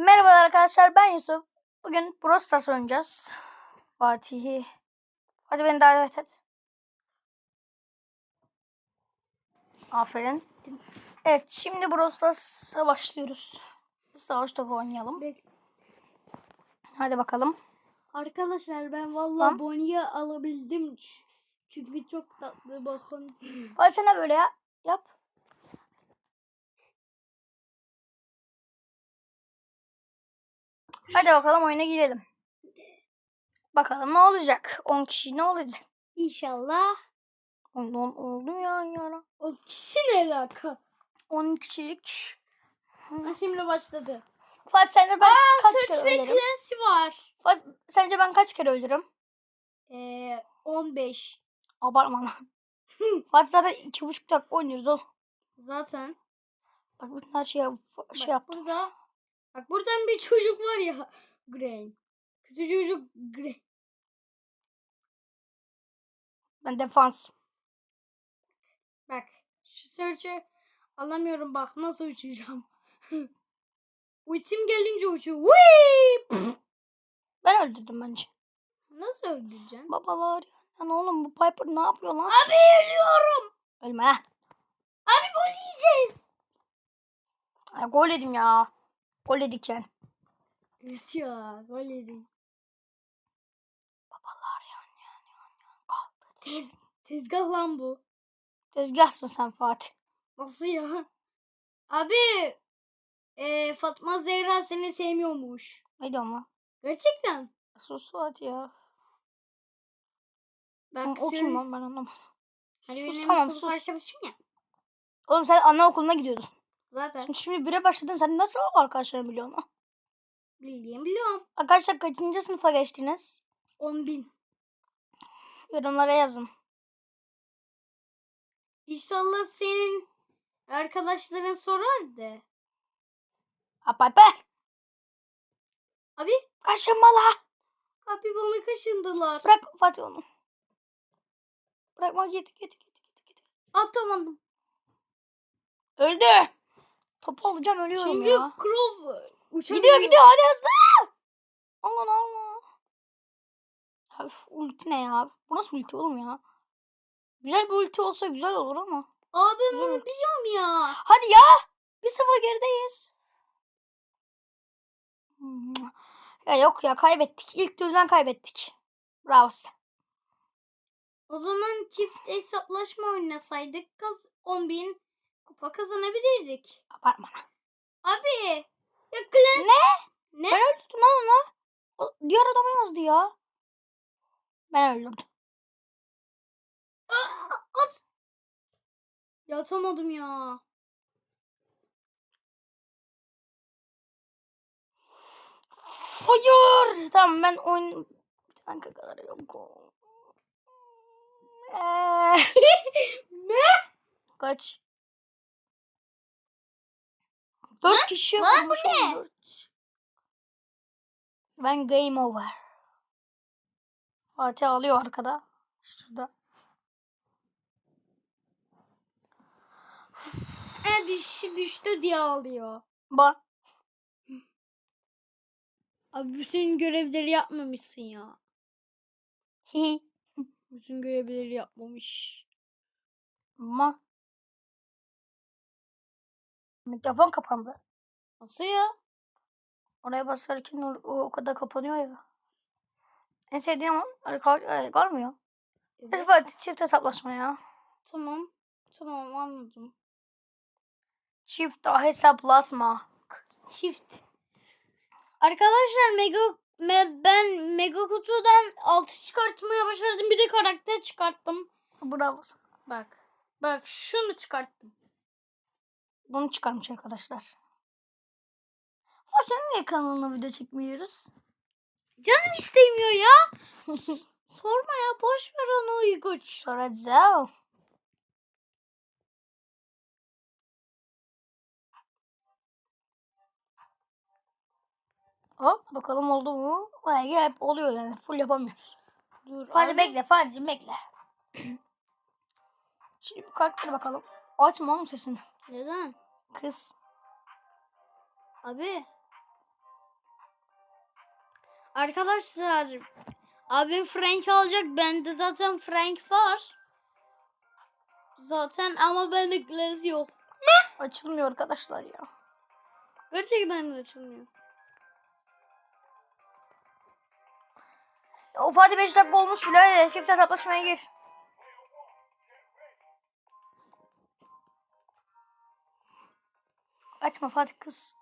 Merhaba arkadaşlar ben Yusuf. Bugün Brawl Stars oynayacağız. Fatih'i. Hadi beni davet et. Aferin. Evet şimdi Brawl Stars'a başlıyoruz. Savaş topu oynayalım. Bek- Hadi bakalım. Arkadaşlar ben vallahi Tamam. Bonya alabildim. Çünkü çok tatlı bakın. Sen de böyle ya. Yap. Hadi bakalım oyuna girelim. Bakalım ne olacak? 10 kişi ne olacak? İnşallah. Oldu, oldu ya yara. O kişi ne alaka? 10 kişilik. Ha, şimdi başladı. Fatih sence ben kaç kere ve ölürüm? Clancy var. Fatih sence ben kaç kere ölürüm? Ee, 15. Abartma lan. Fatih zaten iki buçuk dakika oynuyoruz oğlum. Zaten. Bak bütün her şeye Bak şey yaptım. burada. Bak buradan bir çocuk var ya. Grain. Kötü çocuk Grain. Ben defans. Bak. Şu search'ı alamıyorum bak nasıl uçacağım. Ultim gelince uçuyor. Ben öldürdüm bence. Nasıl öldüreceğim? Babalar ya. Lan oğlum bu Piper ne yapıyor lan? Abi ölüyorum. Ölme. Abi gol yiyeceğiz. Ya, gol yedim ya. Gol yedik yani. Evet ya gol yedik. Babalar yani. Tez, tezgah lan bu. Tezgahsın sen Fatih. Nasıl ya? Abi e, Fatma Zehra seni sevmiyormuş. Diyorsun lan? Gerçekten. Sus Fatih ya. Bak o kim lan ben anlamadım. Hani sus benim tamam sus. arkadaşım ya. Oğlum sen anaokuluna gidiyorsun. Zaten Şimdi, şimdi bire başladın. Sen nasıl arkadaşlarını biliyorsun bildiğim biliyorum. Arkadaşlar kaçıncı sınıfa geçtiniz? 10 bin. Yorumlara yazın. İnşallah senin arkadaşların sorar da. Ha Piper. Abi, Kaşınma la. abi bana kaşındılar. Bırak Fatih onu. Bırakma git git git git. git. Atamadım. Öldü. Topu alacağım ölüyorum Çünkü ya. Crow uçamıyor. Gidiyor gidiyor hadi hızlı. Allah Allah. Üf, ulti ne ya? Bu nasıl ulti oğlum ya? Güzel bir ulti olsa güzel olur ama. Abi ben bunu ulti. biliyorum ya. Hadi ya. Bir sıfır gerideyiz. Ya yok ya kaybettik. İlk turdan kaybettik. Bravo size. O zaman çift hesaplaşma oynasaydık kaz 10 bin kupa kazanabilirdik. Abartma. lan. Abi ya Clans... Ne? Ne? Ben öldürdüm lan onu. O diğer adama yazdı ya. Ben öldürdüm. Aa, at. Yatamadım ya. Hayır. Tamam ben oyun... Bir dakika kadar yok. Ne? Kaç? Dört kişi Lan bu vurmuşum, ne? dört. Ben game over. Fatih alıyor arkada. Şurada. E dişi düştü diye ağlıyor. Bak. Abi bütün görevleri yapmamışsın ya. Bütün görevleri yapmamış. Ama. Mikrofon kapandı. Nasıl ya? Oraya basarken o, o, kadar kapanıyor ya. En sevdiğim kalmıyor. Evet. Fatih çift hesaplaşma ya. Tamam. Tamam anladım. Çift hesaplaşma. Çift. Arkadaşlar mega me- ben mega kutudan 6 çıkartmaya başardım. Bir de karakter çıkarttım. Bravo. Bak. Bak şunu çıkarttım. Bunu çıkarmış arkadaşlar. Ama senin niye kanalına video çekmiyoruz? Canım istemiyor ya. Sorma ya boş ver onu Uygur. Soracağım. Hop bakalım oldu mu? Ay, hep oluyor yani. Full yapamıyoruz. Dur. Abi. bekle Fadicim bekle. Şimdi bir karakteri bakalım. Açma oğlum sesini. Neden? Kız. Abi. Arkadaşlar abim Frank alacak. Bende zaten Frank var. Zaten ama bende Glass yok. Açılmıyor arkadaşlar ya. Gerçekten açılmıyor. Of hadi 5 dakika olmuş bile. Çift hesaplaşmaya gir. Açma Fatih kız.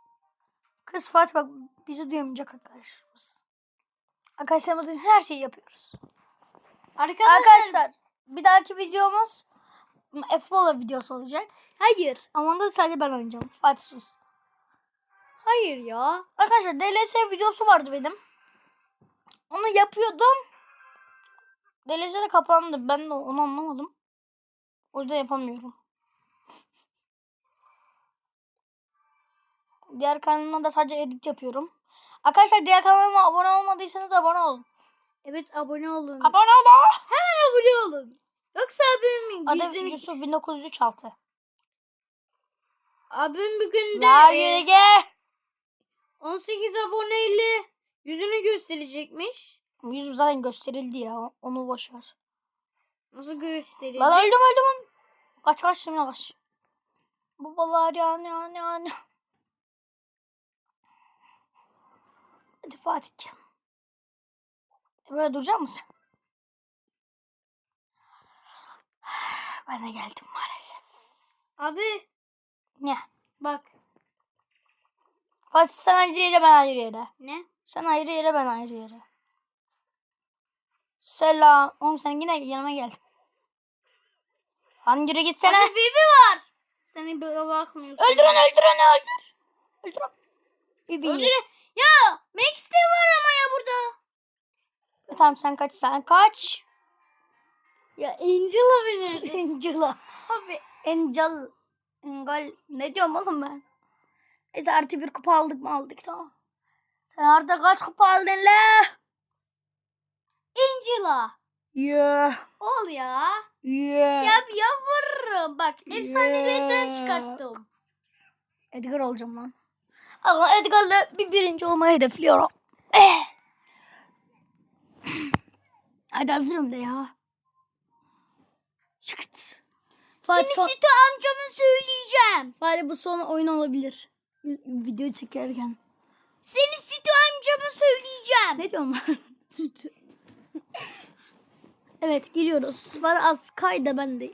Kız Fatih bak bizi duymayacak arkadaşlarımız. Arkadaşlarımız için her şeyi yapıyoruz. Arkadaşlar, Arkadaşlar bir dahaki videomuz F-Bola videosu olacak. hayır. Ama onda sadece ben oynayacağım. Fatih sus. Hayır ya. Arkadaşlar DLS videosu vardı benim. Onu yapıyordum. DLS de kapandı. Ben de onu anlamadım. O yüzden yapamıyorum. Diğer kanalıma da sadece edit yapıyorum. Arkadaşlar diğer kanalıma abone olmadıysanız abone olun. Evet abone olun. Abone olun. Hemen abone olun. Yoksa abimin Adı yüzünü... Yusuf 1903 altı. Abim bugün de La e, yürü gel. 18 aboneyle yüzünü gösterecekmiş. Yüzüm zaten gösterildi ya. Onu boş ver. Nasıl gösterecek? Lan öldüm öldüm. Kaç kaç şimdi kaç. Babalar yani yani yani. Hadi Fatih'ciğim. E Böyle duracak mısın? Ben de geldim maalesef. Abi Ne? bak. Fatih sen ayrı yere ben ayrı yere. Ne? Sen ayrı yere ben ayrı yere. Selam. Oğlum sen yine yanıma geldin. Lan yürü gitsene. Abi Bibi var. Seni böyle bakmıyorsun. Öldürün öldürün öldür. Öldürün. Bibi. Öldüre. Ya Max de var ama ya burada. E, Tamam sen kaç sen kaç. Ya Angela beni. Angela. Abi Angel. Angel. Ne diyorum oğlum ben? Neyse artı bir kupa aldık mı aldık tamam. Sen artık kaç kupa aldın la? Angela. Yeah. Ol ya. Yeah. Ya yavrum. Bak efsanelerden Yeah. çıkarttım. Edgar olacağım lan. Ama Edgar'la bir birinci olmayı hedefliyorum. Eh. Hadi hazırım de ya. Seni Fatih, son- Sito amcama söyleyeceğim. Fatih bu son oyun olabilir. Video çekerken. Seni Sito amcama söyleyeceğim. Ne diyorsun lan? Süt. evet giriyoruz. Var az kayda ben de.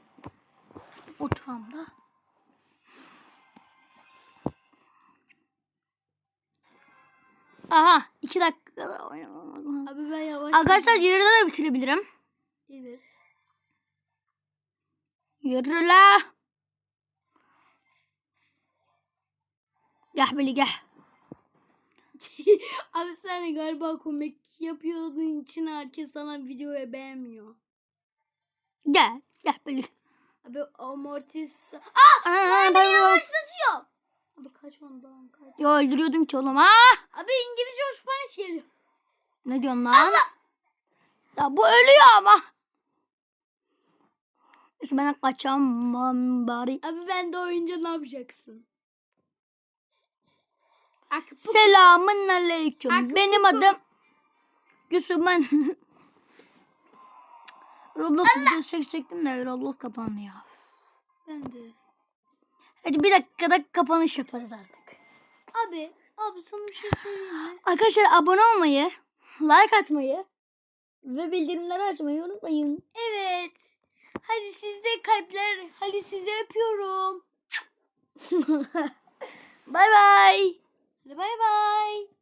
Aha iki dakikada oynamam. Abi ben yavaş. Arkadaşlar yarıda da bitirebilirim. Evet. Yürü la. Gel bili gel. Abi sen galiba komik yapıyordun için herkes sana videoyu beğenmiyor. Gel. Gel bili. Abi amortis... Aa, Beni pardon. yavaşlatıyor. Abi kaç ondan kaç. Ya öldürüyordum ki oğlum. Aa! Abi İngilizce Osmanlıç geliyor. Ne diyorsun lan? Ya bu ölüyor ama. Neyse ben kaçamam bari. Abi ben de oyunca ne yapacaksın? Akıp Selamun aleyküm. Akı Benim adım ben. Roblox videosu çekecektim de Roblox kapandı ya. ben de. Hadi bir dakikada kapanış yaparız artık. Abi, abi sana bir şey söyleyeyim mi? Arkadaşlar abone olmayı, like atmayı ve bildirimleri açmayı unutmayın. Evet. Hadi sizde kalpler. Hadi sizi öpüyorum. Bay bay. Hadi bay bay.